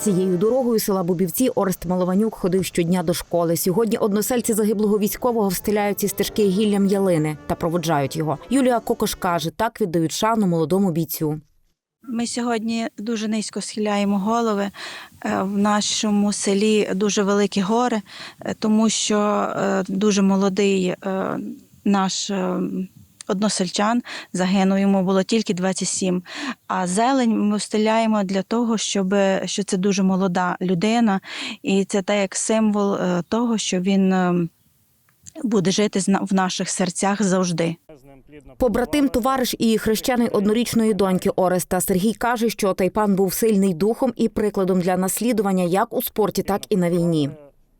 Цією дорогою села Бубівці Орест Малованюк ходив щодня до школи. Сьогодні односельці загиблого військового встиляють ці стежки гіллям ялини та проводжають його. Юлія Кокош каже, так віддають шану молодому бійцю. Ми сьогодні дуже низько схиляємо голови. Е, В нашому селі дуже великі гори, е, тому що е, дуже молодий наш односельчан загинув, йому було тільки 27. А зелень ми встиляємо для того, щоб що це дуже молода людина, і це так як символ е, того, що він е, буде жити в наших серцях завжди. Побратим, товариш і хрещений однорічної доньки Ореста Сергій каже, що Тайпан був сильний духом і прикладом для наслідування як у спорті, так і на війні.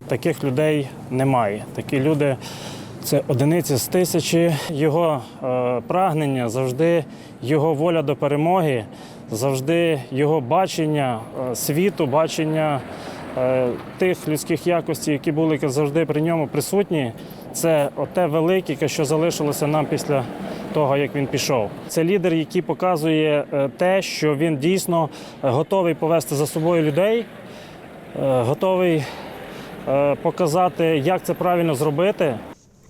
Таких людей немає. Такі люди це одиниці з тисячі. Його е, прагнення завжди, його воля до перемоги, завжди його бачення е, світу, бачення е, тих людських якостей, які були завжди при ньому присутні. Це оте велике, що залишилося нам після того, як він пішов. Це лідер, який показує е, те, що він дійсно е, готовий повести за собою людей, е, готовий показати, як це правильно зробити.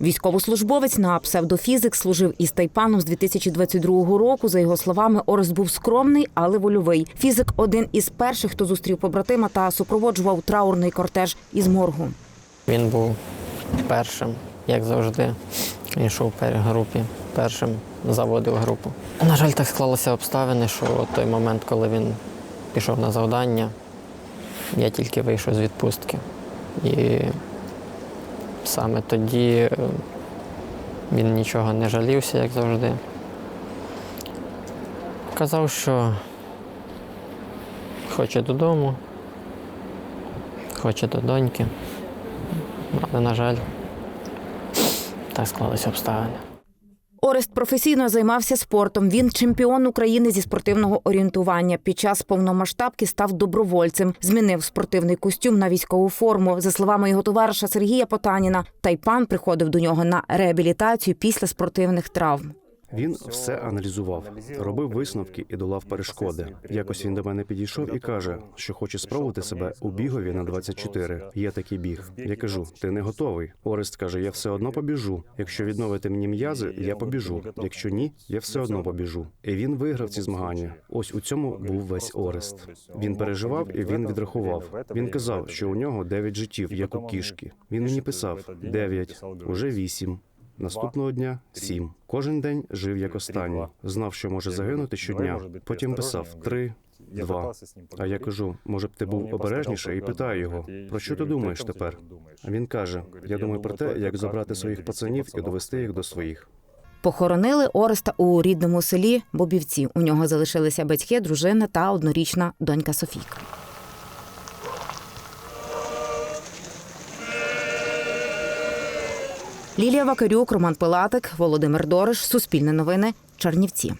Військовослужбовець на псевдофізик служив із Тайпаном з 2022 року. За його словами, Орест був скромний, але вольовий. Фізик один із перших, хто зустрів побратима та супроводжував траурний кортеж із моргу. Він був першим, як завжди. Він йшов в групі, першим заводив групу. На жаль, так склалися обставини, що в той момент, коли він пішов на завдання, я тільки вийшов з відпустки. І саме тоді е, він нічого не жалівся, як завжди. Казав, що хоче додому, хоче до доньки. Але, на жаль, так склалися обставини. Орест професійно займався спортом. Він чемпіон України зі спортивного орієнтування. Під час повномасштабки став добровольцем. Змінив спортивний костюм на військову форму. За словами його товариша Сергія Потаніна, Тайпан приходив до нього на реабілітацію після спортивних травм. Він все аналізував, робив висновки і долав перешкоди. Якось він до мене підійшов і каже, що хоче спробувати себе у бігові на 24. Є такий біг. Я кажу: ти не готовий. Орест каже: я все одно побіжу. Якщо відновити мені м'язи, я побіжу. Якщо ні, я все одно побіжу. І він виграв ці змагання. Ось у цьому був весь Орест. Він переживав і він відрахував. Він казав, що у нього 9 життів, як у кішки. Він мені писав: 9, уже 8. Наступного дня сім. Кожен день жив як останній. Знав, що може загинути щодня. Потім писав три, два. А я кажу, може б ти був обережніше, і питаю його, про що ти думаєш тепер? А він каже: Я думаю про те, як забрати своїх пацанів і довести їх до своїх. Похоронили Ореста у рідному селі Бобівці. У нього залишилися батьки, дружина та однорічна донька Софійка. Лілія Вакарюк, Роман Пилатик, Володимир Дориш, Суспільне новини, Чернівці.